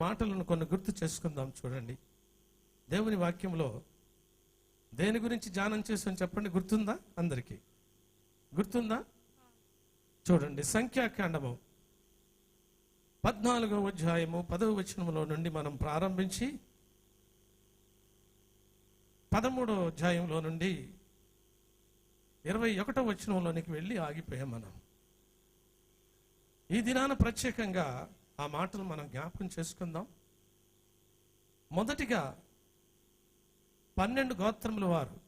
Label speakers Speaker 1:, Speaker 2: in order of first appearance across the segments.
Speaker 1: మాటలను కొన్ని గుర్తు చేసుకుందాం చూడండి. దేవుని వాక్యంలో దేని గురించి ధ్యానం చేసాం చెప్పండి గుర్తుందా అందరికీ? గుర్తుందా? చూడండి సంఖ్యాకాండము. పద్నాలుగవ అధ్యాయము పదవ వచనములో నుండి మనం ప్రారంభించి పదమూడవ అధ్యాయంలో నుండి ఇరవై ఒకటో వచనంలోనికి వెళ్ళి ఆగిపోయాం మనం. ఈ దినాన ప్రత్యేకంగా ఆ మాటలు మనం జ్ఞాపకం చేసుకుందాం. మొదటిగా పన్నెండు గోత్రముల వారు.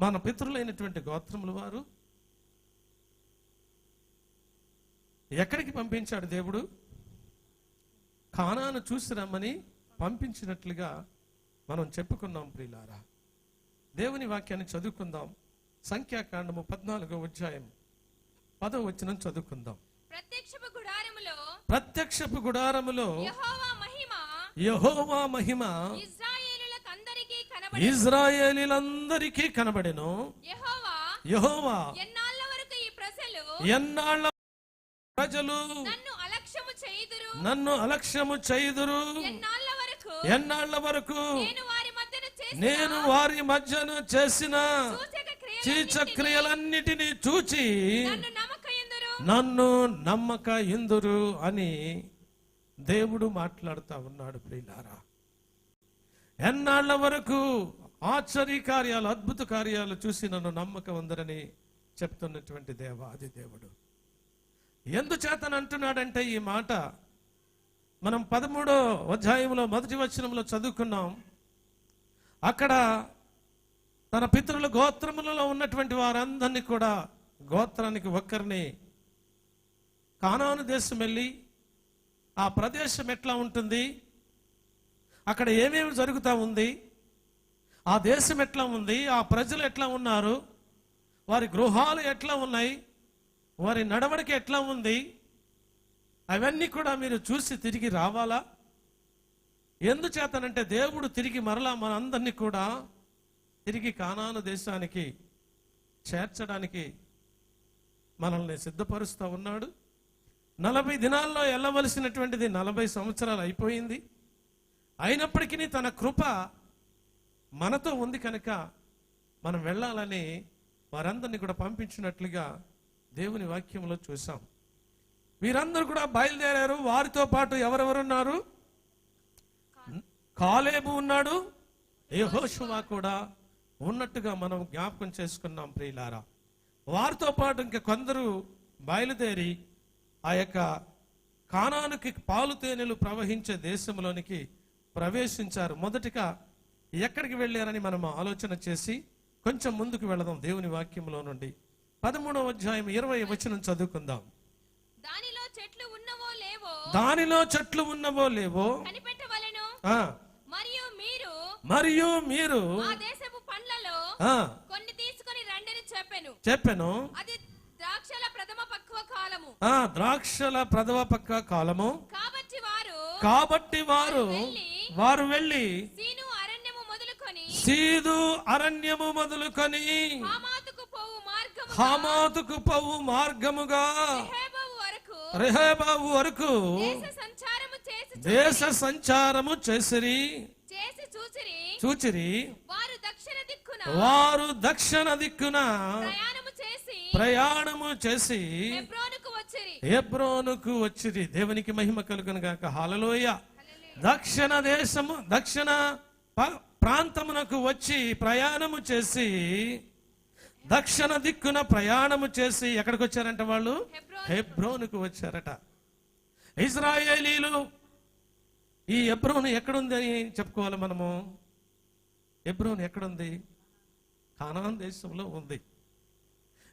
Speaker 1: మన పితరులైనటువంటి గోత్రముల వారు. ఎక్కడికి పంపించాడు దేవుడు? కానాను చూసి రమ్మని పంపించినట్లుగా మనం చెప్పుకున్నాం ప్రియులారా. దేవుని వాక్యాన్ని చదువుకుందాం. సంఖ్యాకాండము పద్నాలుగో అధ్యాయం పదవ వచ్చిన చదువుకుందాం.
Speaker 2: ప్రత్యక్ష
Speaker 1: ప్రత్యక్షపు గుడారములో
Speaker 2: యెహోవా మహిమ
Speaker 1: ఇజ్రాయేలీలందరికీ కనబడెను.
Speaker 2: యెహోవా ఎన్నాళ్ళ ప్రజలు నన్ను అలక్ష్యము చేయుదురు? ఎన్నాళ్ళ వరకు? నేను వారి మధ్యన చేసిన
Speaker 1: చీచక్రియలన్నిటినీ చూచి
Speaker 2: నన్ను
Speaker 1: నమ్మక ఇందురు అని దేవుడు మాట్లాడుతూ ఉన్నాడు ప్రియులారా. ఎన్నాళ్ళ వరకు ఆశ్చర్య కార్యాలు అద్భుత కార్యాలు చూసి నన్ను నమ్మకం ఉందరని చెప్తున్నటువంటి దేవాది దేవుడు. ఎందుచేతను అంటున్నాడంటే ఈ మాట. మనం పదమూడో అధ్యాయంలో మొదటి వచనంలో చదువుకున్నాం. అక్కడ తన పితరుల గోత్రములలో ఉన్నటువంటి వారందరినీ కూడా గోత్రానికి ఒక్కరిని కానాను దేశం వెళ్ళి ఆ ప్రదేశం ఎట్లా ఉంటుంది? అక్కడ ఏమేమి జరుగుతూ ఉంది? ఆ దేశం ఎట్లా ఉంది? ఆ ప్రజలు ఎట్లా ఉన్నారు? వారి గృహాలు ఎట్లా ఉన్నాయి? వారి నడవడిక ఎట్లా ఉంది? అవన్నీ కూడా మీరు చూసి తిరిగి రావాలా? ఎందుచేతనంటే దేవుడు తిరిగి మరలా మనందరినీ కూడా తిరిగి కానాను దేశానికి చేర్చడానికి మనల్ని సిద్ధపరుస్తూ ఉన్నాడు. నలభై దినాల్లో వెళ్ళవలసినటువంటిది నలభై సంవత్సరాలు అయిపోయింది. అయినప్పటికీ తన కృప మనతో ఉంది కనుక మనం వెళ్ళాలని వారందరినీ కూడా పంపించినట్లుగా దేవుని వాక్యంలో చూసాం వీరందరూ కూడా బయలుదేరారు. వారితో పాటు ఎవరెవరున్నారు? కాలేబు ఉన్నాడు. యహోషువా కూడా ఉన్నట్టుగా మనం జ్ఞాపకం చేసుకున్నాం ప్రియులారా. వారితో పాటు ఇంకా కొందరు బయలుదేరి ఆ యొక్క కానానికి పాలు తేనెలు ప్రవహించే దేశంలోనికి ప్రవేశించారు. మొదటిగా ఎక్కడికి వెళ్ళారని మనం ఆలోచన చేసి కొంచెం ముందుకు వెళదాం దేవుని వాక్యంలో నుండి. పదమూడవ అధ్యాయం ఇరవై వచనం చదువుకుందాం.
Speaker 2: దానిలో చెట్లు ఉన్నవో లేవో
Speaker 1: దానిలో చెట్లు ఉన్నవో లేవో
Speaker 2: కనిపెట్టవలెను? మరియు మీరు
Speaker 1: మరియు మీరు
Speaker 2: ఆ దేశపు పండ్లలో కొన్ని తీసుకొని రండని చెప్పెను.
Speaker 1: చెప్పాను.
Speaker 2: అది ద్రాక్షల ప్రథమ
Speaker 1: ఆ ద్రాక్షల ప్రథమ పక్క కాలము.
Speaker 2: కాబట్టి వారు
Speaker 1: కాబట్టి వారు వారు వెళ్ళి
Speaker 2: సీను అరణ్యము మొదలుకొని
Speaker 1: సీదు అరణ్యము మొదలుకొని
Speaker 2: హామాతుకు పోవు
Speaker 1: మార్గముగా రెహబాబు వరకు
Speaker 2: దేశ సంచారము
Speaker 1: చేసిరి.
Speaker 2: చేసి చూచిరి
Speaker 1: చూచిరి.
Speaker 2: వారు దక్షిణ దిక్కున చేసి
Speaker 1: ప్రయాణము చేసి
Speaker 2: హెబ్రోనుకు వచ్చిరి.
Speaker 1: ఎబ్రోనుకు వచ్చిరి. దేవునికి మహిమ కలుగును గాక. హాలలోయ దక్షిణ దేశము దక్షిణ ప్రాంతమునకు వచ్చి ప్రయాణము చేసి దక్షిణ దిక్కున ప్రయాణము చేసి ఎక్కడికి వచ్చారంట వాళ్ళు?
Speaker 2: హెబ్రోను
Speaker 1: హెబ్రోనుకు వచ్చారట. ఇజ్రాయేలీలు ఈ ఎబ్రోను ఎక్కడుంది అని చెప్పుకోవాలి మనము. ఎబ్రోన్ ఎక్కడుంది? కానాన్ దేశంలో ఉంది.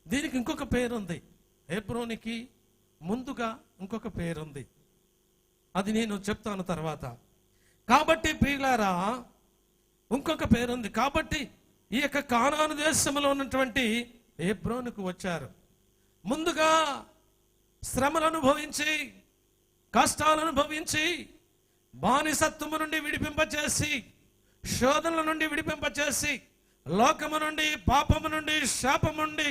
Speaker 1: దీనికి ఇంకొక పేరు ఉంది హెబ్రోనికి ముందుగా ఇంకొక పేరు ఉంది అది నేను చెప్తాను తర్వాత. కాబట్టి ప్రియులారా ఇంకొక పేరుంది. కాబట్టి ఈ యొక్క కానాను దేశంలో ఉన్నటువంటి హెబ్రోనుకు వచ్చారు. ముందుగా శ్రమలు అనుభవించి కష్టాలు అనుభవించి బానిసత్వము నుండి విడిపింపచేసి శోధనల నుండి విడిపింపచేసి లోకము నుండి పాపము నుండి శాపము నుండి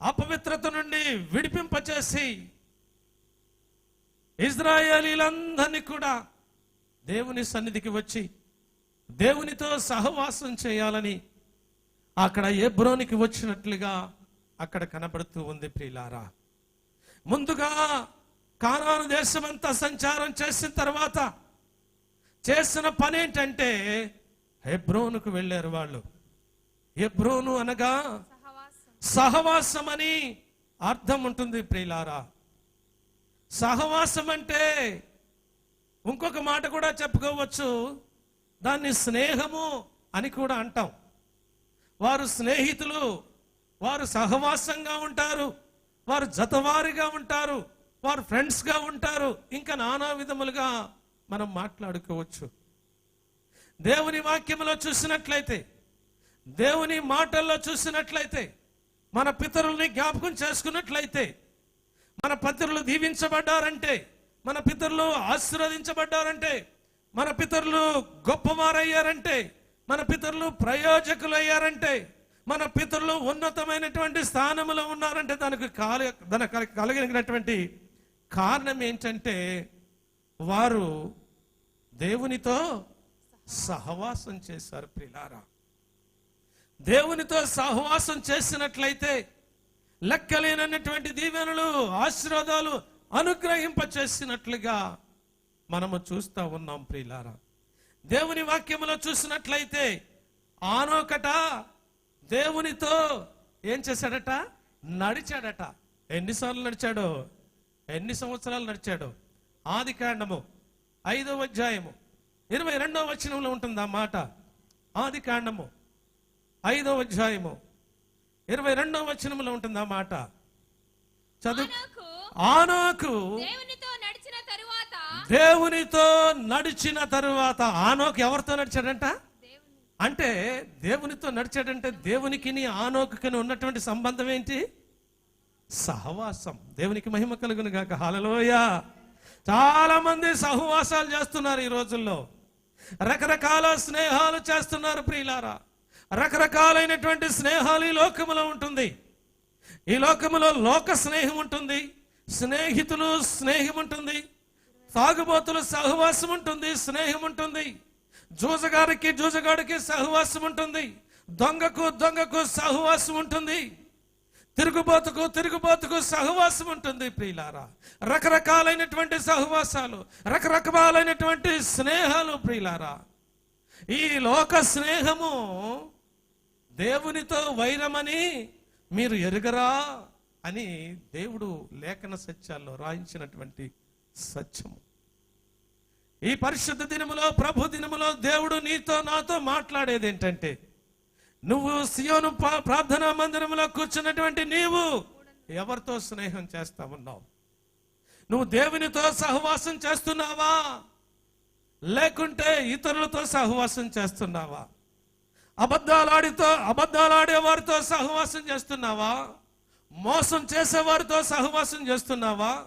Speaker 1: అపవిత్రత నుండి విడిపింపచేసి ఇజ్రాయేలీలందరినీ కూడా దేవుని సన్నిధికి వచ్చి దేవునితో సహవాసం చేయాలని అక్కడ ఎబ్రోనికి వచ్చినట్లుగా అక్కడ కనబడుతూ ఉంది ప్రియులారా. ముందుగా కానాను దేశమంతా సంచారం చేసిన తర్వాత చేసిన పని ఏంటంటే హెబ్రోనుకు వెళ్ళారు వాళ్ళు. హెబ్రోను అనగా
Speaker 2: సహవాసం
Speaker 1: అని అర్థం ఉంటుంది ప్రియులారా. సహవాసం అంటే ఇంకొక మాట కూడా చెప్పుకోవచ్చు. దాన్ని స్నేహము అని కూడా అంటాం. వారు స్నేహితులు వారు సహవాసంగా ఉంటారు వారు జతవారిగా ఉంటారు వారు ఫ్రెండ్స్గా ఉంటారు ఇంకా నానా విధములుగా మనం మాట్లాడుకోవచ్చు. దేవుని వాక్యంలో చూసినట్లయితే దేవుని మాటల్లో చూసినట్లయితే మన పితరుల్ని జ్ఞాపకం చేసుకున్నట్లయితే మన పితరులు దీవించబడ్డారంటే మన పితరులు ఆశీర్వదించబడ్డారంటే మన పితరులు గొప్పవారయ్యారంటే మన పితరులు ప్రయోజకులు అయ్యారంటే మన పితరులు ఉన్నతమైనటువంటి స్థానంలో ఉన్నారంటే దానికి కాల దానికి కలిగినటువంటి కారణం ఏంటంటే వారు దేవునితో సహవాసం చేశారు ప్రిలారా. దేవునితో సహవాసం చేసినట్లయితే లెక్కలేనటువంటి దీవెనలు ఆశీర్వాదాలు అనుగ్రహింప చేసినట్లుగా మనము చూస్తా ఉన్నాం ప్రియులారా. దేవుని వాక్యములో చూసినట్లయితే ఆనోకట దేవునితో ఏం చేశాడట? నడిచాడట. ఎన్నిసార్లు నడిచాడో? ఎన్ని సంవత్సరాలు నడిచాడో? ఆది కాండము ఐదవ అధ్యాయము ఇరవై రెండవ వచనంలో ఉంటుంది ఆ మాట? ఆది కాండము ఐదవ అధ్యాయము. ఇరవై రెండవ వచనంలో ఉంటుంది ఆ మాట? చదువు.
Speaker 2: ఆనోకు దేవునితో నడిచిన తరువాత
Speaker 1: ఆనోకు ఎవరితో నడిచాడంట? అంటే దేవునితో నడిచాడంటే దేవునికి ఆనోకుకి ఉన్నటువంటి సంబంధం ఏంటి? సహవాసం. దేవునికి మహిమ కలుగును గాక. హాలలోయ చాలా మంది సహవాసాలు చేస్తున్నారు ఈ రోజుల్లో. రకరకాల స్నేహాలు చేస్తున్నారు ప్రియులారా. రకరకాలైనటువంటి స్నేహాలు ఈ లోకములో ఉంటుంది. ఈ లోకములో లోక స్నేహం ఉంటుంది. స్నేహితులు స్నేహం ఉంటుంది. తాగుబోతులు సహవాసం ఉంటుంది స్నేహం ఉంటుంది. జూజగాడికి జూజగాడికి సహవాసం ఉంటుంది. దొంగకు దొంగకు సహవాసం ఉంటుంది. తిరుగుబోతుకు తిరుగుబోతుకు సహవాసం ఉంటుంది ప్రియులారా. రకరకాలైనటువంటి సహవాసాలు రకరకాలైనటువంటి స్నేహాలు ప్రియులారా. ఈ లోక స్నేహము దేవునితో వైరమని మీరు ఎరుగరా అని దేవుడు లేఖన సత్యాల్లో రాయించినటువంటి సత్యము. ఈ పరిశుద్ధ దినములో ప్రభు దినములో దేవుడు నీతో నాతో మాట్లాడేది ఏంటంటే నువ్వు సియోను ప్రార్థనా మందిరంలో కూర్చున్నటువంటి నీవు ఎవరితో స్నేహం చేస్తా ఉన్నావు? నువ్వు దేవునితో సహవాసం చేస్తున్నావా? లేకుంటే ఇతరులతో సహవాసం చేస్తున్నావా? అబద్ధాలాడితో అబద్ధాలాడే వారితో సహవాసం చేస్తున్నావా? మోసం చేసేవారితో సహవాసం చేస్తున్నావా?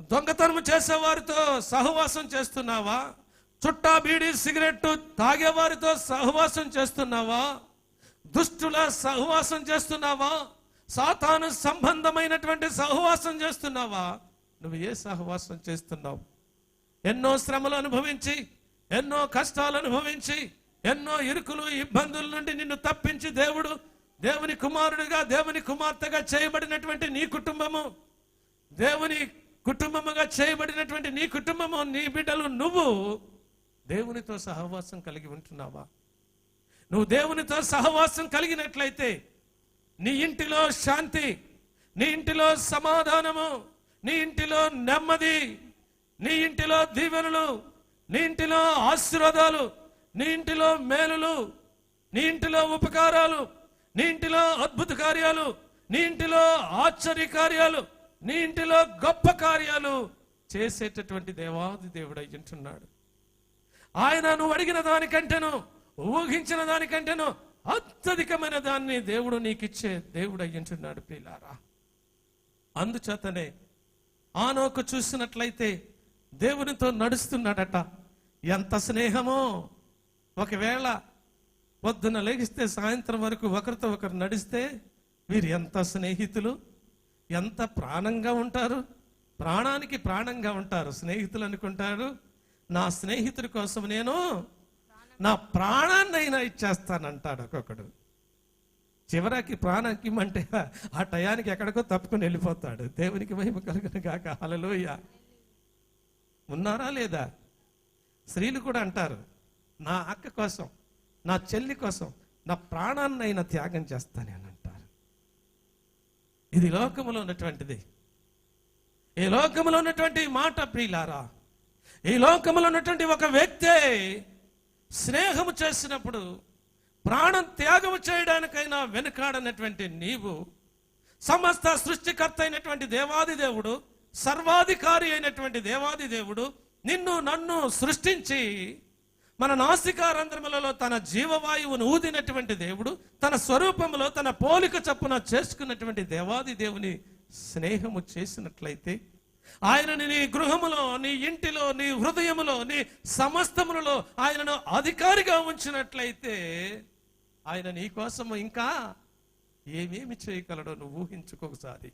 Speaker 1: దొంగతనం చేసేవారితో సహవాసం చేస్తున్నావా? చుట్టా బీడి సిగరెట్ తాగేవారితో సహవాసం చేస్తున్నావా? దుష్టుల సహవాసం చేస్తున్నావా? సాతాను సంబంధమైనటువంటి సహవాసం చేస్తున్నావా? నువ్వు ఏ సహవాసం చేస్తున్నావు? ఎన్నో శ్రమలు అనుభవించి ఎన్నో కష్టాలు అనుభవించి ఎన్నో ఇరుకులు ఇబ్బందుల నుండి నిన్ను తప్పించి దేవుడు దేవుని కుమారుడిగా దేవుని కుమార్తెగా చేయబడినటువంటి నీ కుటుంబము. దేవుని కుటుంబముగా చేయబడినటువంటి నీ కుటుంబము నీ బిడ్డలు నువ్వు దేవునితో సహవాసం కలిగి ఉంటున్నావా? నువ్వు దేవునితో సహవాసం కలిగినట్లయితే నీ ఇంటిలో శాంతి నీ ఇంటిలో సమాధానము నీ ఇంటిలో నెమ్మది నీ ఇంటిలో దీవెనలు నీ ఇంటిలో ఆశీర్వాదాలు నీ ఇంటిలో మేలులు నీ ఇంటిలో ఉపకారాలు నీ ఇంటిలో అద్భుత కార్యాలు నీ ఇంటిలో ఆశ్చర్య కార్యాలు నీ ఇంటిలో గొప్ప కార్యాలు చేసేటటువంటి దేవాది దేవుడు అయ్యుంటున్నాడు ఆయన నువ్వు అడిగిన దానికంటేను ఊహించిన దానికంటేను అత్యధికమైన దాన్ని దేవుడు నీకిచ్చే దేవుడు అయ్యుంటున్నాడు ప్రియులారా. అందుచేతనే ఆనోకు చూసినట్లయితే దేవునితో నడుస్తున్నాడట. ఎంత స్నేహమో! ఒకవేళ పొద్దున లేగిస్తే సాయంత్రం వరకు ఒకరితో ఒకరు నడిస్తే వీరు ఎంత స్నేహితులు ఎంత ప్రాణంగా ఉంటారు? ప్రాణానికి ప్రాణంగా ఉంటారు స్నేహితులు అనుకుంటారు. నా స్నేహితుడి కోసం నేను నా ప్రాణాన్నైనా ఇచ్చేస్తానంటాడు ఒక్కొక్కడు. చివరికి ప్రాణానికి ఇమ్మంటే ఆ టయానికి ఎక్కడికో తప్పుకుని వెళ్ళిపోతాడు. దేవునికి మహిమ కలుగును కాక అలలోయ ఉన్నారా లేదా? స్త్రీలు కూడా అంటారు. నా అక్క కోసం నా చెల్లి కోసం నా ప్రాణాన్నైనా త్యాగం చేస్తాను అని అంటారు. ఇది లోకములో ఉన్నటువంటిది. ఈ లోకములో ఉన్నటువంటి మాట ప్రియులారా ఈ లోకములో ఉన్నటువంటి ఒక వ్యక్తే స్నేహము చేసినప్పుడు ప్రాణం త్యాగము చేయడానికైనా వెనుకాడనటువంటి నీవు సమస్త సృష్టికర్త అయినటువంటి దేవాది దేవుడు సర్వాధికారి అయినటువంటి దేవాది దేవుడు నిన్ను నన్ను సృష్టించి మన నాసికారంధ్రములలో తన జీవవాయువును ఊదినటువంటి దేవుడు తన స్వరూపంలో తన పోలిక చప్పున చేసుకున్నటువంటి దేవాది దేవుని స్నేహము చేసినట్లయితే ఆయనని నీ గృహములో నీ ఇంటిలో నీ హృదయములో నీ సమస్తములలో ఆయనను అధికారిగా ఉంచినట్లయితే ఆయన నీ కోసము ఇంకా ఏమేమి చేయగలడో నువ్వు ఊహించుకోసారి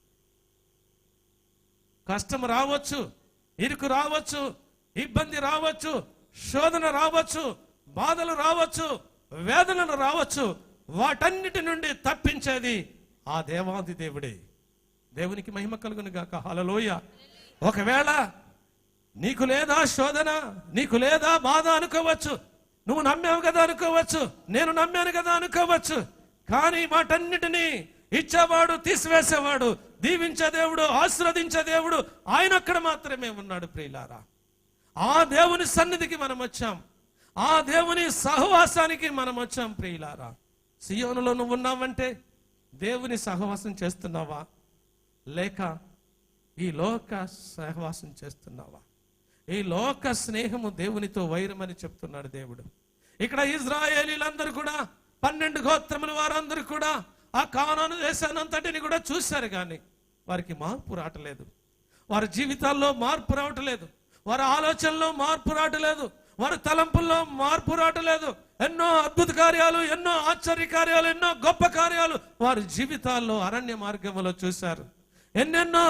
Speaker 1: కష్టం రావచ్చు ఇరుకు రావచ్చు ఇబ్బంది రావచ్చు శోధన రావచ్చు బాధలు రావచ్చు వేదనలు రావచ్చు వాటన్నిటి నుండి తప్పించేది ఆ దేవాది దేవుడే. దేవునికి మహిమ కలుగును గాక. హలలోయ ఒకవేళ నీకు లేదా శోధన నీకు లేదా బాధ అనుకోవచ్చు నువ్వు నమ్మావు కదా అనుకోవచ్చు నేను నమ్మాను కదా అనుకోవచ్చు కానీ వాటన్నిటినీ ఇచ్చేవాడు తీసివేసేవాడు దీవించే దేవుడు ఆశీర్వదించే దేవుడు ఆయన అక్కడ మాత్రమే ఉన్నాడు ప్రియులారా. ఆ దేవుని సన్నిధికి మనం వచ్చాం. ఆ దేవుని సహవాసానికి మనం వచ్చాం ప్రియులారా. సియోనులో నువ్వు ఉన్నావంటే దేవుని సహవాసం చేస్తున్నావా? లేక ఈ లోక సహవాసం చేస్తున్నావా? ఈ లోక స్నేహము దేవునితో వైరమని చెప్తున్నాడు దేవుడు. ఇక్కడ ఇజ్రాయేలీలందరూ కూడా పన్నెండు గోత్రముల వారందరూ కూడా ఆ కానాను దేశానంతటిని కూడా చూశారు కానీ వారికి మార్పు రావట్లేదు. వారి జీవితాల్లో మార్పు రావట్లేదు. వారి ఆలోచనలో మార్పు రావట్లేదు. వారి తలంపుల్లో మార్పు రావట్లేదు. ఎన్నో అద్భుత కార్యాలు ఎన్నో ఆశ్చర్య కార్యాలు ఎన్నో గొప్ప కార్యాలు వారి జీవితాల్లో అరణ్య మార్గంలో చూశారు. ఎన్నెన్నో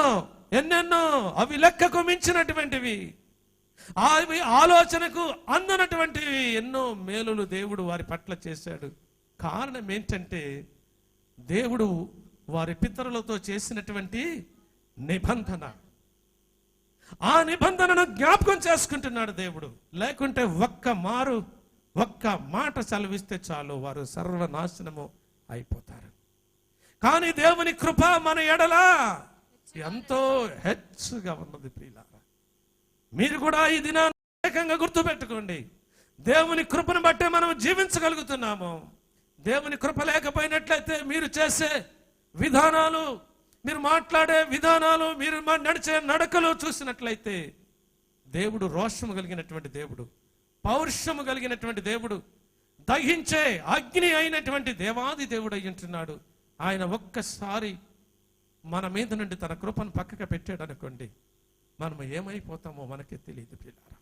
Speaker 1: ఎన్నెన్నో అవి లెక్కకు మించినటువంటివి. అవి ఆలోచనకు అందనటువంటివి. ఎన్నో మేలులు దేవుడు వారి పట్ల చేశాడు. కారణం ఏంటంటే దేవుడు వారి పితరులతో చేసినటువంటి నిబంధన. ఆ నిబంధనను జ్ఞాపకం చేసుకుంటున్నాడు దేవుడు. లేకుంటే ఒక్క మారు ఒక్క మాట చలవిస్తే చాలు వారు సర్వనాశనము అయిపోతారు. కానీ దేవుని కృప మన ఎడల ఎంతో హెచ్చుగా ఉన్నది ప్రియులారా. మీరు కూడా ఈ దినాన్ని ఏకంగా గుర్తుపెట్టుకోండి. దేవుని కృపను బట్టే మనం జీవించగలుగుతున్నాము. దేవుని కృప లేకపోయినట్లయితే మీరు చేసే విధానాలు మీరు మాట్లాడే విధానాలు మీరు నడిచే నడకలు చూసినట్లయితే దేవుడు రోషము కలిగినటువంటి దేవుడు పౌరుషము కలిగినటువంటి దేవుడు దహించే అగ్ని అయినటువంటి దేవాది దేవుడు అయి ఆయన ఒక్కసారి మన మీద నుండి తన కృపను పక్కకు పెట్టాడు అనుకోండి మనం ఏమైపోతామో మనకే తెలియదు పిల్లారా.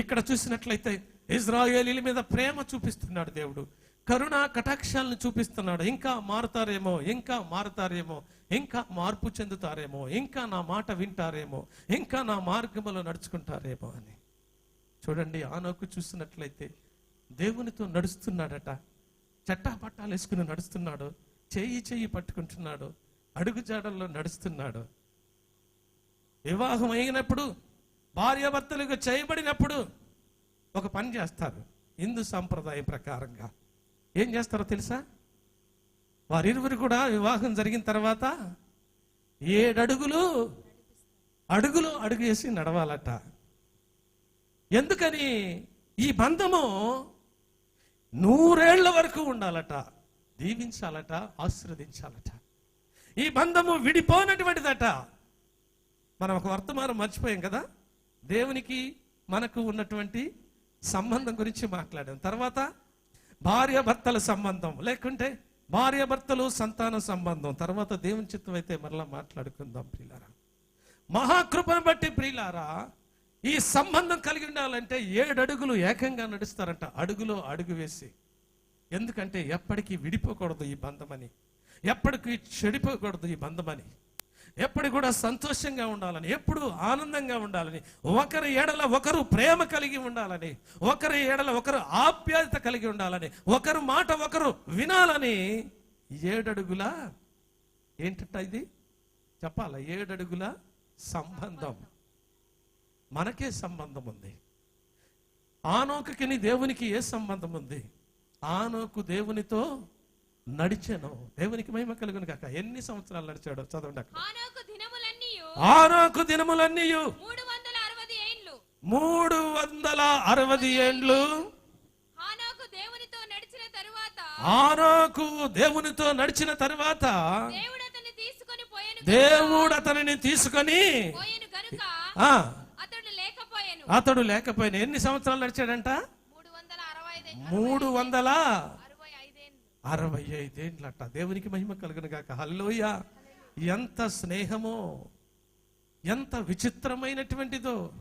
Speaker 1: ఇక్కడ చూసినట్లయితే ఇజ్రాయేలీల మీద ప్రేమ చూపిస్తున్నాడు దేవుడు. కరుణ కటాక్షాలను చూపిస్తున్నాడు. ఇంకా మారుతారేమో ఇంకా మారుతారేమో ఇంకా మార్పు చెందుతారేమో ఇంకా నా మాట వింటారేమో ఇంకా నా మార్గములో నడుచుకుంటారేమో అని. చూడండి ఆనోకు చూసినట్లయితే దేవునితో నడుస్తున్నాడట. చట్టా పట్టాలు వేసుకుని నడుస్తున్నాడు. చేయి చెయ్యి పట్టుకుంటున్నాడు. అడుగు జాడల్లో నడుస్తున్నాడు. వివాహం అయినప్పుడు భార్యాభర్తలకు చేయబడినప్పుడు ఒక పని చేస్తారు. హిందూ సంప్రదాయం ప్రకారంగా. ఏం చేస్తారో తెలుసా? వారిరువురు కూడా వివాహం జరిగిన తర్వాత ఏడడుగులు అడుగులు అడుగు వేసి నడవాలట. ఎందుకని? ఈ బంధము నూరేళ్ళ వరకు ఉండాలట దీవించాలట ఆశీర్వదించాలట. ఈ బంధము విడిపోనటువంటిదట. మనం ఒక వర్తమానం మర్చిపోయాం కదా? దేవునికి మనకు ఉన్నటువంటి సంబంధం గురించి మాట్లాడాం. తర్వాత భార్య భర్తల సంబంధం లేకుంటే భార్య భర్తలు సంతాన సంబంధం. తర్వాత దేవుని చిత్తం అయితే మరలా మాట్లాడుకుందాం ప్రియులారా. మహాకృపను బట్టి ప్రియులారా ఈ సంబంధం కలిగి ఉండాలంటే ఏడు అడుగులు ఏకంగా నడుస్తారంట. అడుగులో అడుగు వేసి. ఎందుకంటే ఎప్పటికీ విడిపోకూడదు ఈ బంధమని. ఎప్పటికీ చెడిపోకూడదు ఈ బంధమని. ఎప్పుడు కూడా సంతోషంగా ఉండాలని ఎప్పుడు ఆనందంగా ఉండాలని ఒకరి ఎడల ఒకరు ప్రేమ కలిగి ఉండాలని ఒకరి ఎడల ఒకరు ఆప్యాయత కలిగి ఉండాలని ఒకరు మాట ఒకరు వినాలని ఏడడుగుల ఏంటట ఇది? చెప్పాలా? ఏడడుగుల సంబంధం. మనకే సంబంధం ఉంది. ఆనోకకిని దేవునికి ఏ సంబంధం ఉంది? ఆనోకు దేవునితో నడిచాను. దేవునికి మహిమ కలుగును కాక ఎన్ని సంవత్సరాలు నడిచాడో చదవండి అక్కడ.
Speaker 2: దినములన్నీ
Speaker 1: ఆనోకు దినములన్నీ
Speaker 2: మూడు వందల అరవై ఏండ్లు.
Speaker 1: ఆనోకు దేవునితో నడిచిన తర్వాత.
Speaker 2: దేవుడు అతన్ని తీసుకొని అతడు లేకపోయినా.
Speaker 1: ఎన్ని సంవత్సరాలు నడిచాడంట?
Speaker 2: మూడు వందల అరవై
Speaker 1: ఐదేండ్లట. దేవునికి మహిమ కలుగును గాక. హల్లోయ ఎంత స్నేహమో ఎంత విచిత్రమైనటువంటిదో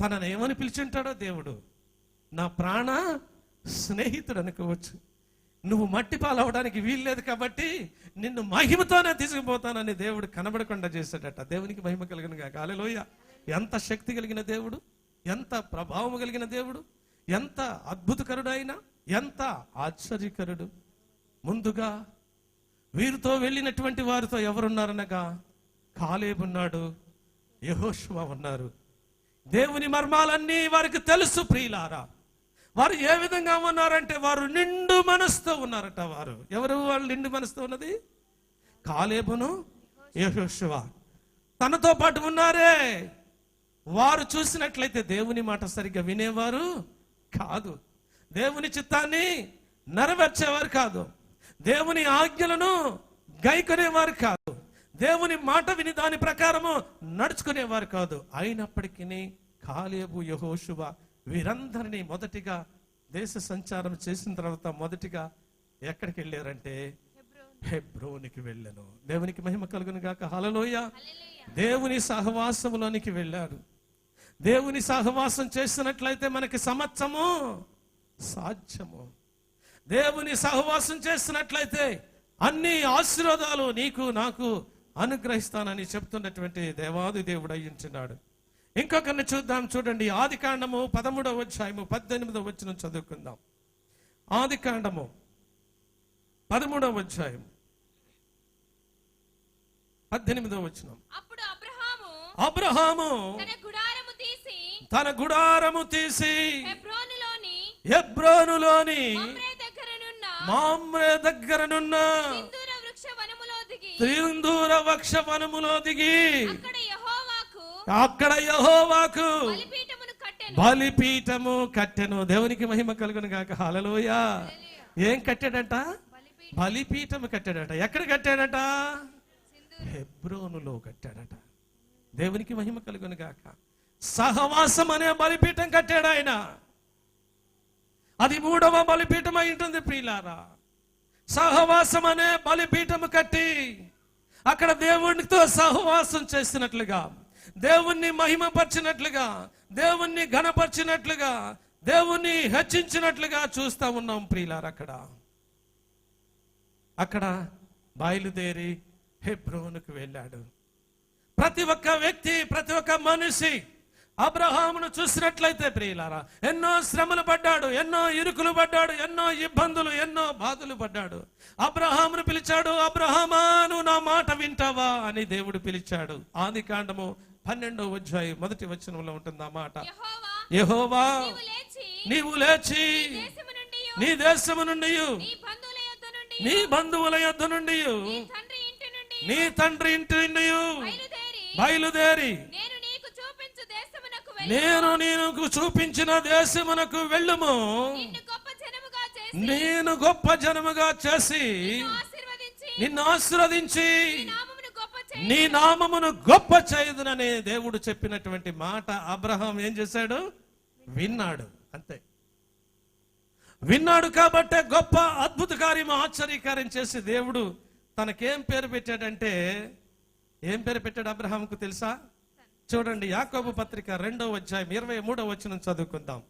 Speaker 1: తనను ఏమని పిలిచుంటాడో దేవుడు. నా ప్రాణ స్నేహితుడు అనుకోవచ్చు. నువ్వు మట్టి పాలవడానికి వీల్లేదు కాబట్టి నిన్ను మహిమతోనే తీసుకుపోతానని దేవుడు కనబడకుండా చేశాడట. దేవునికి మహిమ కలిగిన కాక హల్లెలూయా. ఎంత శక్తి కలిగిన దేవుడు ఎంత ప్రభావం కలిగిన దేవుడు ఎంత అద్భుతకరుడు ఎంత ఆశ్చర్యకరుడు. ముందుగా వీరితో వెళ్ళినటువంటి వారితో ఎవరున్నారనగా కాలేబున్నాడు యహోషువ ఉన్నారు. దేవుని మర్మాలన్నీ వారికి తెలుసు ప్రియులారా. వారు ఏ విధంగా ఉన్నారంటే వారు నిండు మనసుతో ఉన్నారట వారు. ఎవరు వాళ్ళు నిండు మనసుతో ఉన్నది? కాలేబును యహోషువ. తనతో పాటు ఉన్నారే. వారు చూసినట్లయితే దేవుని మాట సరిగ్గా వినేవారు కాదు. దేవుని చిత్తాన్ని నెరవేర్చేవారు కాదు. దేవుని ఆజ్ఞలను గైకొనేవారు కాదు. దేవుని మాట విని దాని ప్రకారము నడుచుకునేవారు కాదు. అయినప్పటికీ కాలేబు యహోషువ వీరందరినీ మొదటిగా దేశ సంచారం చేసిన తర్వాత మొదటిగా ఎక్కడికి వెళ్ళారంటే హెబ్రోనికి వెళ్ళాను. దేవునికి మహిమ కలుగును గాక. హలలోయ దేవుని సహవాసములోనికి వెళ్ళారు దేవుని సహవాసం చేసినట్లయితే మనకి సమత్సము సాధ్యము. దేవుని సహవాసం చేసినట్లయితే అన్ని ఆశీర్వాదాలు నీకు నాకు అనుగ్రహిస్తానని చెప్తున్నటువంటి దేవాది దేవుడు అయ్యించున్నాడు ఇంకొకరిని చూద్దాం చూడండి. ఆది కాండము పదమూడవ అధ్యాయము పద్దెనిమిదవ వచ్చిన చదువుకుందాం. ఆది కాండము పదమూడవ అధ్యాయం పద్దెనిమిదవ వచనం.
Speaker 2: అప్పుడు అబ్రహాము తన గుడారము తీసి
Speaker 1: ఎబ్రోనులోని
Speaker 2: మమ్రే దగ్గరనున్న
Speaker 1: త్రిదూర వక్ష వనములో దిగి
Speaker 2: అక్కడ యెహోవాకు
Speaker 1: బలిపీఠము కట్టెను. దేవునికి మహిమ కలుగును గాక. హలలోయ ఏం కట్టాడట?
Speaker 2: బలిపీఠం.
Speaker 1: బలిపీఠము కట్టాడట. ఎక్కడ కట్టాడట? హెబ్రోనులో కట్టాడట. దేవునికి మహిమ కలుగును గాక. సహవాసం అనే బలిపీఠం కట్టాడు ఆయన. అది మూడవ బలిపీఠం అయి ఉంటుంది ప్రియులారా. సహవాసం అనే బలిపీఠము కట్టి అక్కడ దేవునితో సహవాసం చేసినట్లుగా దేవుణ్ణి మహిమపరిచినట్లుగా దేవుణ్ణి ఘనపరిచినట్లుగా దేవుణ్ణి హెచ్చించినట్లుగా చూస్తా ఉన్నాం ప్రియులారా అక్కడ. అక్కడ బయలుదేరి హెబ్రోనుకు వెళ్ళాడు. ప్రతి ఒక్క వ్యక్తి ప్రతి ఒక్క మనిషి అబ్రహామును చూసినట్లయితే ప్రియులారా ఎన్నో శ్రమలు పడ్డాడు ఎన్నో ఇరుకులు పడ్డాడు ఎన్నో ఇబ్బందులు ఎన్నో బాధలు పడ్డాడు. అబ్రహామును పిలిచాడు అబ్రహామాను నా మాట వింటావా? అని దేవుడు పిలిచాడు. ఆది కాండము పన్నెండో అధ్యాయం మొదటి వచనంలో ఉంటుంది ఆ మాట.
Speaker 2: యెహోవా నీవు లేచి
Speaker 1: నీ దేశము నుండి
Speaker 2: నీ బంధువుల ఇంటి నుండి
Speaker 1: నీ తండ్రి ఇంటి నుండి
Speaker 2: బయలుదేరి
Speaker 1: బయలుదేరి
Speaker 2: నేను నీకు చూపించు దేశమునకు వెళ్ళి
Speaker 1: నేను నీకు చూపించిన దేశమునకు వెళ్ళుము. నేను గొప్ప జనముగా చేసి
Speaker 2: నిన్ను ఆశీర్వదించి నీ నామమును గొప్ప
Speaker 1: చేయదునని దేవుడు చెప్పినటువంటి మాట అబ్రహాం ఏం చేశాడు? విన్నాడు. అంతే. విన్నాడు కాబట్టే గొప్ప అద్భుత కార్యం ఆశ్చర్యకార్యం చేసి దేవుడు తనకేం పేరు పెట్టాడంటే ఏం పేరు పెట్టాడు అబ్రహాంకు తెలుసా? చూడండి యాకోబు పత్రిక రెండవ అధ్యాయం ఇరవై మూడవ వచనం చదువుకుందాం.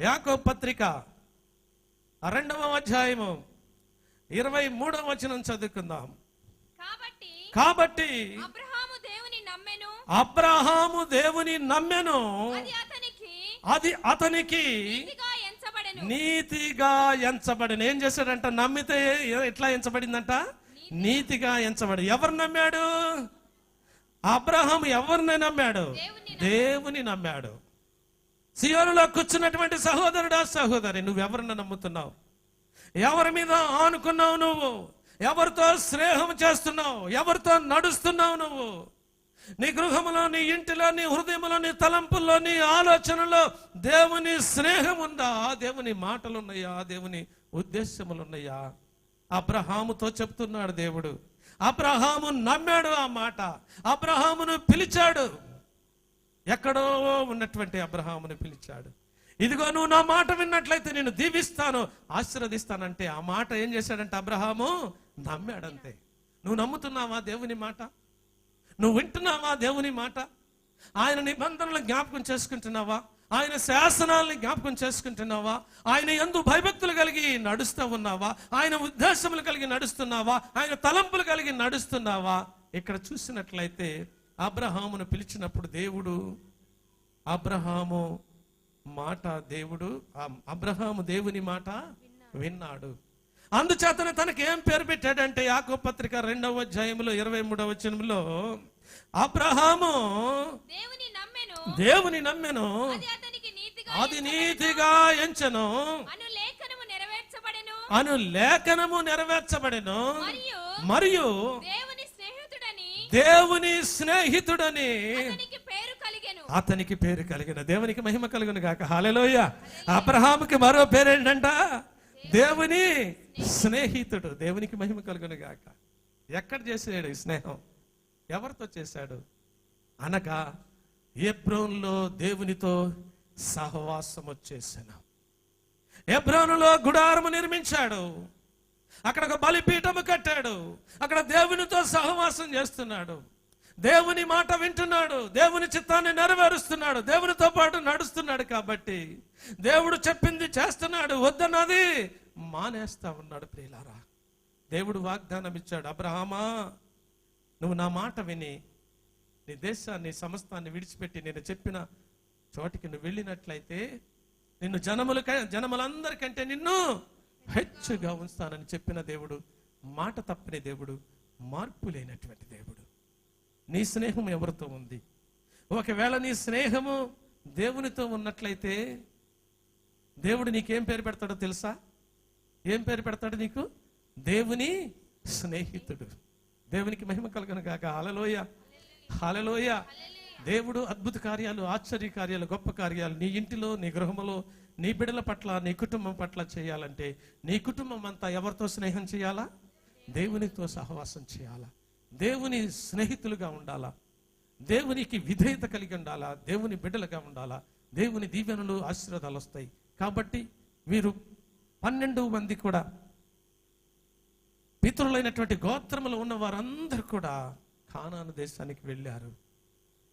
Speaker 1: యాకోబు పత్రిక రెండవ అధ్యాయము ఇరవై మూడవ వచనం చదువుకుందాం.
Speaker 2: కాబట్టి
Speaker 1: కాబట్టి
Speaker 2: అబ్రహాము దేవుని నమ్మెను. అది అతనికి నీతిగా ఎంచబడెను.
Speaker 1: ఏం చేశాడంట? నమ్మితే ఎట్లా ఎంచబడిందంట? నీతిగా ఎంచబడి. ఎవరు నమ్మాడు? అబ్రహాం ఎవరిని నమ్మాడు?
Speaker 2: దేవుని
Speaker 1: నమ్మాడు. సియోనులో కూర్చున్నటువంటి సహోదరుడా సహోదరి నువ్వెవరిని నమ్ముతున్నావు? ఎవరి మీద ఆనుకున్నావు నువ్వు? ఎవరితో స్నేహం చేస్తున్నావు? ఎవరితో నడుస్తున్నావు నువ్వు? నీ గృహములో నీ ఇంటిలో నీ హృదయంలో నీ తలంపుల్లో నీ ఆలోచనలో దేవుని స్నేహం ఉందా? దేవుని మాటలు ఉన్నాయా దేవుని ఉద్దేశములు ఉన్నాయా అబ్రహాముతో చెప్తున్నాడు దేవుడు. అబ్రహాము నమ్మాడు ఆ మాట. అబ్రహామును పిలిచాడు. ఎక్కడో ఉన్నటువంటి అబ్రహామును పిలిచాడు. ఇదిగో నువ్వు నా మాట విన్నట్లయితే నేను దీవిస్తాను ఆశీర్వదిస్తానంటే ఆ మాట ఏం చేశాడంటే అబ్రహాము? నమ్మాడంతే. నువ్వు నమ్ముతున్నావా దేవుని మాట? నువ్వు వింటున్నావా దేవుని మాట? ఆయన నిబంధనలు జ్ఞాపకం చేసుకుంటున్నావా? ఆయన శాసనాల్ని జ్ఞాపకం చేసుకుంటున్నావా? ఆయన ఎందు భయభక్తులు కలిగి నడుస్తూ ఉన్నావా? ఆయన ఉద్దేశములు కలిగి నడుస్తున్నావా? ఆయన తలంపులు కలిగి నడుస్తున్నావా? ఇక్కడ చూసినట్లయితే అబ్రహామును పిలిచినప్పుడు దేవుడు అబ్రహాము మాట దేవుడు అబ్రహాము దేవుని మాట విన్నాడు. అందుచేతనే తనకి ఏం పేరు పెట్టాడంటే యాకో పత్రిక రెండవ అధ్యాయంలో ఇరవై మూడవ వచనంలో అబ్రహాము
Speaker 2: దేవుని నమ్మెను.
Speaker 1: దేవుని నమ్మెను.
Speaker 2: అది నీతిగా
Speaker 1: ఎంచెను.
Speaker 2: అను లేఖనము నెరవేర్చబడెను. మరియు దేవుని స్నేహితుడని
Speaker 1: దేవుని స్నేహితుడని
Speaker 2: అతనికి పేరు కలిగెను.
Speaker 1: అతనికి పేరు కలిగిన దేవునికి మహిమ కలుగును గాక. హాలెలోయ అబ్రహాముకి మరో పేరేంటంట దేవుని స్నేహితుడు. దేవునికి మహిమ కలుగును గాక. ఎక్కడ చేసాడు ఈ స్నేహం? ఎవరితో చేశాడు? అనగా ఎబ్రోన్లో దేవునితో సహవాసం వచ్చేసిన ఎబ్రోనులో గుడారము నిర్మించాడు. అక్కడ ఒక బలిపీఠము కట్టాడు. అక్కడ దేవునితో సహవాసం చేస్తున్నాడు. దేవుని మాట వింటున్నాడు. దేవుని చిత్తాన్ని నెరవేరుస్తున్నాడు. దేవునితో పాటు నడుస్తున్నాడు కాబట్టి దేవుడు చెప్పింది చేస్తున్నాడు. వద్దన్నది మానేస్తా ఉన్నాడు ప్రియులారా. దేవుడు వాగ్దానం ఇచ్చాడు అబ్రహామా నువ్వు నా మాట విని నీ దేశాన్ని సమస్తాన్ని విడిచిపెట్టి నేను చెప్పిన చోటికి నువ్వు వెళ్ళినట్లయితే నిన్ను జనముల జనములందరికంటే నిన్ను హెచ్చుగా ఉంచుతానని చెప్పిన దేవుడు మాట తప్పని దేవుడు మార్పు లేనటువంటి దేవుడు. నీ స్నేహం ఎవరితో ఉంది? ఒకవేళ నీ స్నేహము దేవునితో ఉన్నట్లయితే దేవుడు నీకేం పేరు పెడతాడో తెలుసా? ఏం పేరు పెడతాడు నీకు? దేవుని స్నేహితుడు. దేవునికి మహిమ కలగను కాక హాలలోయ హలలోయ దేవుడు అద్భుత కార్యాలు ఆశ్చర్య కార్యాలు గొప్ప కార్యాలు నీ ఇంటిలో నీ గృహములో నీ బిడ్డల పట్ల నీ కుటుంబం పట్ల చేయాలంటే నీ కుటుంబం అంతా ఎవరితో స్నేహం చేయాలా? దేవునితో సహవాసం చేయాలా? దేవుని స్నేహితులుగా ఉండాలా? దేవునికి విధేయత కలిగి ఉండాలా? దేవుని బిడ్డలుగా ఉండాలా? దేవుని దీవెనలు ఆశీర్వాదాలు వస్తాయి. కాబట్టి మీరు పన్నెండు మంది కూడా పితరులైనటువంటి గోత్రములు ఉన్న వారందరూ కూడా ఖానాను దేశానికి వెళ్ళారు.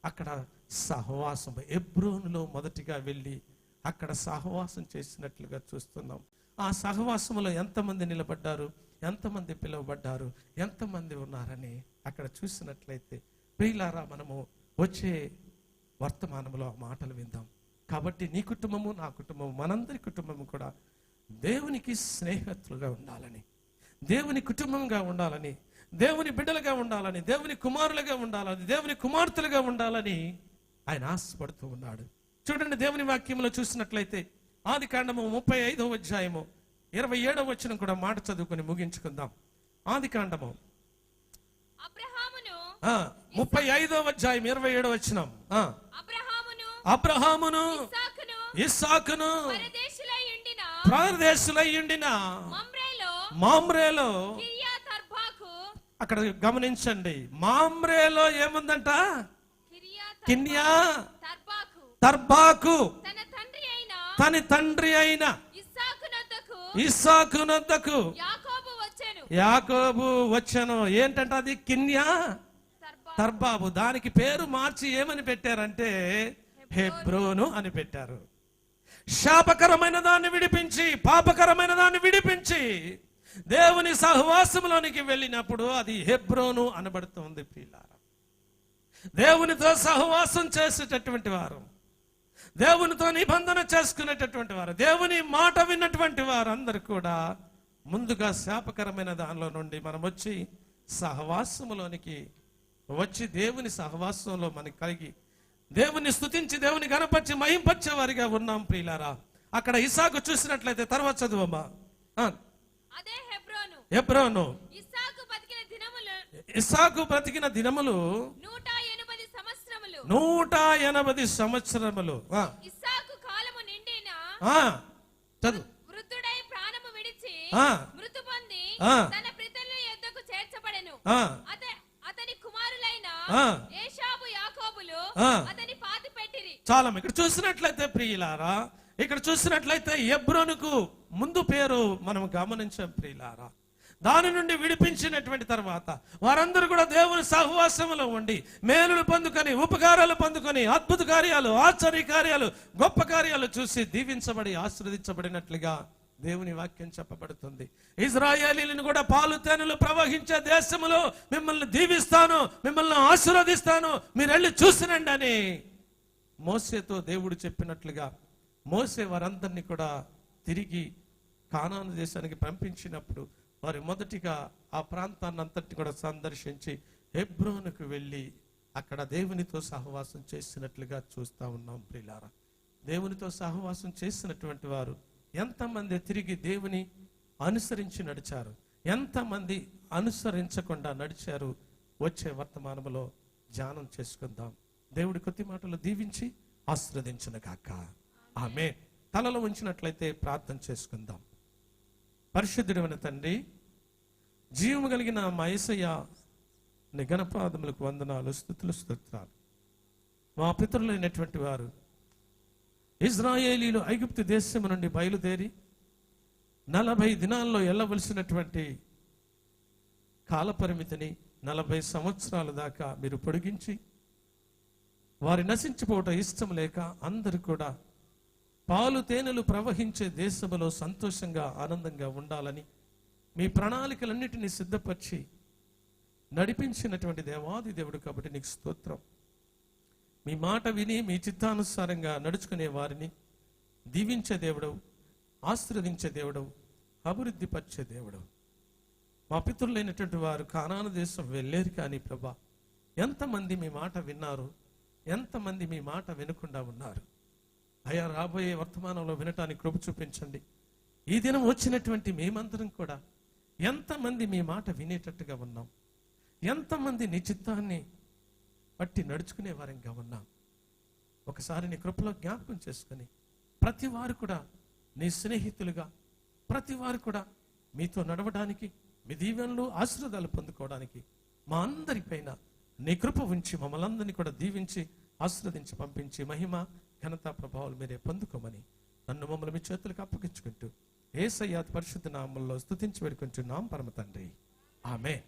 Speaker 1: అక్కడ సహవాసం ఎబ్రోన్లో మొదటిగా వెళ్ళి అక్కడ సహవాసం చేసినట్లుగా చూస్తున్నాం. ఆ సహవాసంలో ఎంతమంది నిలబడ్డారు ఎంతమంది పిలువబడ్డారు ఎంతమంది ఉన్నారని అక్కడ చూసినట్లయితే ప్రియులారా మనము వచ్చే వర్తమానంలో ఆ మాటలు విందాం. కాబట్టి నీ కుటుంబము నా కుటుంబము మనందరి కుటుంబము కూడా దేవునికి స్నేహితులుగా ఉండాలని దేవుని కుటుంబంగా ఉండాలని దేవుని బిడ్డలుగా ఉండాలని దేవుని కుమారులుగా ఉండాలని దేవుని కుమార్తెలుగా ఉండాలని ఆయన ఆశపడుతూ ఉన్నాడు. చూడండి దేవుని వాక్యంలో చూసినట్లయితే ఆది కాండము ముప్పై ఐదవ అధ్యాయము ఇరవై ఏడవ వచ్చిన కూడా మాట చదువుకొని ముగించుకుందాం. ఆది కాండము. ముప్పై ఐదవ అధ్యాయం ఇరవై ఏడవ వచ్చినం
Speaker 2: అబ్రహామును
Speaker 1: అబ్రహామును
Speaker 2: ఇస్సాకును ప్రదేశులై ఉండిన మమ్రేలో
Speaker 1: అక్కడ గమనించండి. మామ్రేలో ఏముందంట? కిన్యా
Speaker 2: తర్బాకు. తన తండ్రి అయిన ఇస్సాకునొద్దకు యాకోబు వచ్చెను.
Speaker 1: ఏంటంట అది? కిన్యా
Speaker 2: తర్బా
Speaker 1: తర్బాబు. దానికి పేరు మార్చి ఏమని పెట్టారంటే? హెబ్రోను అని పెట్టారు. శాపకరమైన దాన్ని విడిపించి పాపకరమైన దాన్ని విడిపించి దేవుని సహవాసంలోనికి వెళ్ళినప్పుడు అది హెబ్రోను అనబడుతుంది పిల్లార. దేవునితో సహవాసం చేసేటటువంటి వారు దేవునితో నిబంధన చేసుకునేటటువంటి వారు దేవుని మాట విన్నటువంటి వారు అందరు కూడా ముందుగా శాపకరమైన దానిలో నుండి మనం వచ్చి సహవాసములోనికి వచ్చి దేవుని సహవాసంలో మనకి కలిగి దేవుని స్తుతించి దేవుని గణపరిచి మహింపచ్చేవారిగా ఉన్నాం ప్రియులారా అక్కడ ఇసాకు చూసినట్లయితే తర్వాత చదువమ్మా.
Speaker 2: అదే హెబ్రోను.
Speaker 1: ఎబ్రోను
Speaker 2: ఇస్సాకు బతికిన దినములు
Speaker 1: ఇసాకు బ్రతికిన దినములు
Speaker 2: నూట ఎనిమిది సంవత్సరములు.
Speaker 1: నూట ఎనభై సంవత్సరములు. ఆ,
Speaker 2: ఇస్సాకు కాలము నిండిన
Speaker 1: ఆ, చదువు.
Speaker 2: వృద్ధుడై ప్రాణము విడిచి
Speaker 1: ఆ.
Speaker 2: మృతు పొంది. తన ప్రితల యొద్దకు చేర్చబడెను.
Speaker 1: ఆ,
Speaker 2: అత- అతని కుమారులైన. ఏషాబు యాకోబులు. అతని పాతి పెట్టిరి.
Speaker 1: చాలా ఇక్కడ చూసినట్లయితే ప్రియులారా ఇక్కడ చూసినట్లయితే ఎబ్రోనుకు ముందు పేరు మనం గమనించాం ప్రియులారా. దాని నుండి విడిపించినటువంటి తర్వాత వారందరూ కూడా దేవుని సహవాసంలో ఉండి మేలులు పొందుకొని ఉపకారాలు పొందుకొని అద్భుత కార్యాలు ఆశ్చర్య కార్యాలు గొప్ప కార్యాలు చూసి దీవించబడి ఆశీర్వదించబడినట్లుగా దేవుని వాక్యం చెప్పబడుతుంది. ఇజ్రాయేలీలను కూడా పాలు తేనెలు ప్రవహించే దేశములో మిమ్మల్ని దీవిస్తాను మిమ్మల్ని ఆశీర్వదిస్తాను మీరు వెళ్ళి చూసినండి అని మోసేతో దేవుడు చెప్పినట్లుగా మోసే వారందరినీ కూడా తిరిగి కానాను దేశానికి పంపించినప్పుడు వారు మొదటిగా ఆ ప్రాంతాన్ని అంతటి కూడా సందర్శించి హెబ్రోనుకు వెళ్ళి అక్కడ దేవునితో సహవాసం చేసినట్లుగా చూస్తా ఉన్నాం ప్రిలారా. దేవునితో సహవాసం చేసినటువంటి వారు ఎంతమంది తిరిగి దేవుని అనుసరించి నడిచారు? ఎంతమంది అనుసరించకుండా నడిచారు? వచ్చే వర్తమానంలో ధ్యానం చేసుకుందాం. దేవుడి కొద్ది మాటలు దీవించి ఆశ్రదించిన కాక ఆమె తలలో ఉంచినట్లయితే ప్రార్థన చేసుకుందాం. పరిశుద్ధుడమైన తండ్రి జీవము కలిగిన మయసయ్య నిఘనపాదములకు వందనాలు స్థుతులు స్తోత్రాలు. మా పితరులైనటువంటి వారు ఇజ్రాయేలీలు ఐగుప్తు దేశం నుండి బయలుదేరి నలభై దినాల్లో వెళ్ళవలసినటువంటి కాలపరిమితిని నలభై సంవత్సరాల దాకా మీరు పొడిగించి వారి నశించిపోవటం ఇష్టం లేక అందరు కూడా పాలు తేనెలు ప్రవహించే దేశములో సంతోషంగా ఆనందంగా ఉండాలని మీ ప్రణాళికలన్నిటినీ సిద్ధపరిచి నడిపించినటువంటి దేవాది దేవుడు కాబట్టి నీకు స్తోత్రం. మీ మాట విని మీ చిత్తానుసారంగా నడుచుకునే వారిని దీవించే దేవుడవు ఆశీర్వదించే దేవుడవు అభివృద్ధిపరిచే దేవుడవు మా పితృలైనటువంటి వారు కానాను దేశం వెళ్ళేరు కానీ ప్రభా ఎంతమంది మీ మాట విన్నారు ఎంతమంది మీ మాట వినకుండా ఉన్నారు? అయా రాబోయే వర్తమానంలో వినటానికి కృప చూపించండి. ఈ దినం వచ్చినటువంటి మేమందరం కూడా ఎంతమంది మీ మాట వినేటట్టుగా ఉన్నాం. ఎంతమంది నీ చిత్తాన్ని పట్టి నడుచుకునే వారంగా ఉన్నాం. ఒకసారి నీ కృపలో జ్ఞాపకం చేసుకుని ప్రతి వారు కూడా నీ స్నేహితులుగా ప్రతి వారు కూడా మీతో నడవడానికి మీ దీవెనలు ఆశీర్వాదాలు పొందుకోవడానికి మా అందరిపైన నీ కృప ఉంచి మమ్మల్ని అందరినీ కూడా దీవించి ఆశీర్వదించి పంపించి మహిమ ఘనత ప్రభావాలు మీరే పొందుకోమని నన్ను మమ్మల్ని మీ చేతులకు అప్పగించుకుంటూ ఏసయ్యాత్ పరిశుద్ధ నామంలో స్తుతించి పెడుకుంటున్నాం పరమ తండ్రి. ఆమె